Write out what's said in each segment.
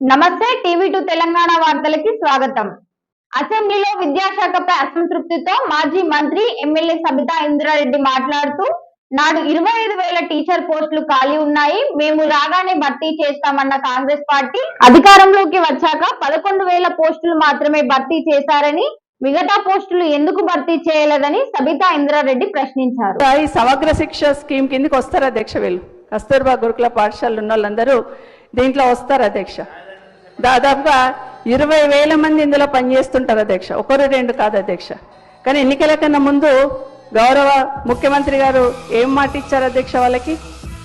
నమస్తే TV to Telangana వార్తలకి స్వాగతం. అసెంబ్లీలో విద్యాశాఖపై అసంతృప్తితో మాజీ మంత్రి ఎమ్మెల్యే సబితా ఇంద్రారెడ్డి మాట్లాడుతూ నాడు ఇరవై ఐదు వేల టీచర్ పోస్టులు ఖాళీ ఉన్నాయి. మేము రాగానే భర్తీ చేస్తామన్న కాంగ్రెస్ పార్టీ అధికారంలోకి వచ్చాక పదకొండు వేల పోస్టులు మాత్రమే భర్తీ చేశారని మిగతా పోస్టులు ఎందుకు భర్తీ చేయలేదని సబితా ఇంద్రారెడ్డి ప్రశ్నించారు. ఈ సమగ్ర శిక్ష స్కీమ్ కిందకి వస్తారు అధ్యక్ష వీళ్ళు? కస్తూర్బా గురుకుల పాఠశాలలు ఉన్న వాళ్ళందరూ దీంట్లో వస్తారు అధ్యక్ష? దాదాపుగా ఇరవై వేల మంది ఇందులో పనిచేస్తుంటారు అధ్యక్ష. ఒకరు రెండు కాదు అధ్యక్ష. కానీ ఎన్నికల కన్నా ముందు గౌరవ ముఖ్యమంత్రి గారు ఏం మాట ఇచ్చారు అధ్యక్ష వాళ్ళకి?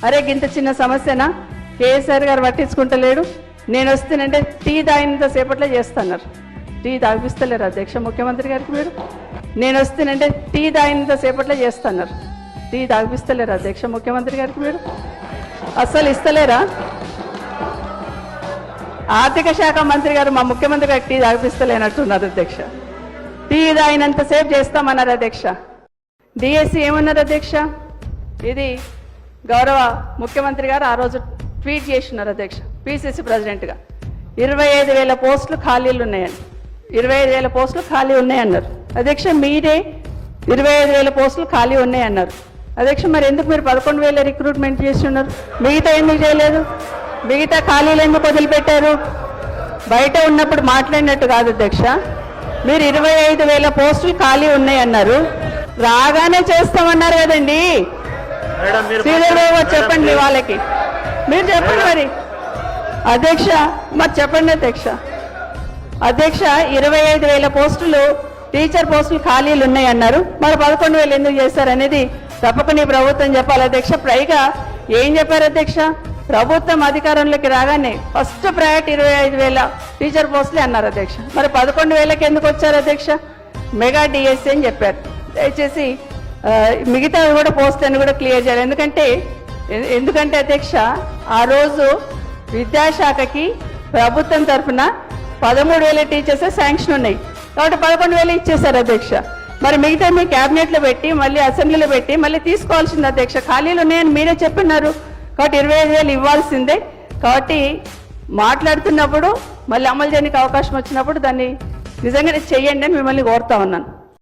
అరే గింత చిన్న సమస్యనా? కేసీఆర్ గారు పట్టించుకుంటలేడు. నేను వస్తేనంటే టీ తాగినంత సేపట్లో చేస్తున్నారు. టీ తాగిపిస్తలేరు అధ్యక్ష ముఖ్యమంత్రి గారికి మీరు? నేను వస్తేనంటే టీ తాగినంత సేపట్లో చేస్తున్నారు. టీ తాగిపిస్తలేరు అధ్యక్ష ముఖ్యమంత్రి గారికి మీరు? అస్సలు ఇస్తలేరా? ఆర్థిక శాఖ మంత్రి గారు మా ముఖ్యమంత్రి గారికి టీ తాగిపిస్తలేనట్టున్నారు అధ్యక్ష. టీ తాగినంతసేపు చేస్తామన్నారు అధ్యక్ష. డిఎస్సి ఏమన్నారు అధ్యక్ష? ఇది గౌరవ ముఖ్యమంత్రి గారు ఆ రోజు ట్వీట్ చేసినారు అధ్యక్ష పిసిసి ప్రెసిడెంట్గా ఇరవై ఐదు వేల పోస్టులు ఖాళీలు ఉన్నాయని. ఇరవై ఐదు వేల పోస్టులు ఖాళీ ఉన్నాయన్నారు. అధ్యక్ష మీరే ఇరవై ఐదు వేల పోస్టులు ఖాళీ ఉన్నాయన్నారు. అధ్యక్ష మరి ఎందుకు మీరు పదకొండు వేల రిక్రూట్మెంట్ చేస్తున్నారు? మిగతా ఎందుకు చేయలేదు? మిగతా ఖాళీలు ఎందుకు వదిలిపెట్టారు? బయట ఉన్నప్పుడు మాట్లాడినట్టు కాదు అధ్యక్ష. మీరు ఇరవై ఐదు వేల పోస్టులు ఖాళీ ఉన్నాయన్నారు. రాగానే చేస్తామన్నారు కదండి. శ్రీధర్ బాబు చెప్పండి వాళ్ళకి. మీరు చెప్పండి మరి. అధ్యక్ష మరి చెప్పండి అధ్యక్ష. అధ్యక్ష ఇరవై ఐదు వేల పోస్టులు టీచర్ పోస్టులు ఖాళీలు ఉన్నాయన్నారు. మరి పదకొండు వేలు ఎందుకు చేశారు అనేది తప్పకుండా ఈ ప్రభుత్వం చెప్పాలి అధ్యక్ష. పైగా ఏం చెప్పారు అధ్యక్ష? ప్రభుత్వం అధికారంలోకి రాగానే ఫస్ట్ ప్రయారిటీ ఇరవై ఐదు వేల టీచర్ పోస్టులే అన్నారు అధ్యక్ష. మరి పదకొండు వేలకి ఎందుకు వచ్చారు అధ్యక్ష? మెగా డిఎస్సీ అని చెప్పారు. దయచేసి మిగతా మిగతావి కూడా పోస్ట్ అని కూడా క్లియర్ చేయాలి. ఎందుకంటే ఎందుకంటే అధ్యక్ష ఆ రోజు విద్యాశాఖకి ప్రభుత్వం తరఫున పదమూడు వేల టీచర్స్ శాంక్షన్ ఉన్నాయి. కాబట్టి పదకొండు వేలు ఇచ్చేశారు అధ్యక్ష. మరి మిగతా మీ క్యాబినెట్లో పెట్టి మళ్ళీ అసెంబ్లీలో పెట్టి మళ్ళీ తీసుకోవాల్సింది అధ్యక్ష. ఖాళీలు ఉన్నాయని మీరే చెప్పినారు. కాబట్టి ఇరవై ఐదు వేలు ఇవ్వాల్సిందే. కాబట్టి మాట్లాడుతున్నప్పుడు మళ్ళీ అమలు చేయడానికి అవకాశం వచ్చినప్పుడు దాన్ని నిజంగానే చెయ్యండి అని మిమ్మల్ని కోరుతా ఉన్నాను.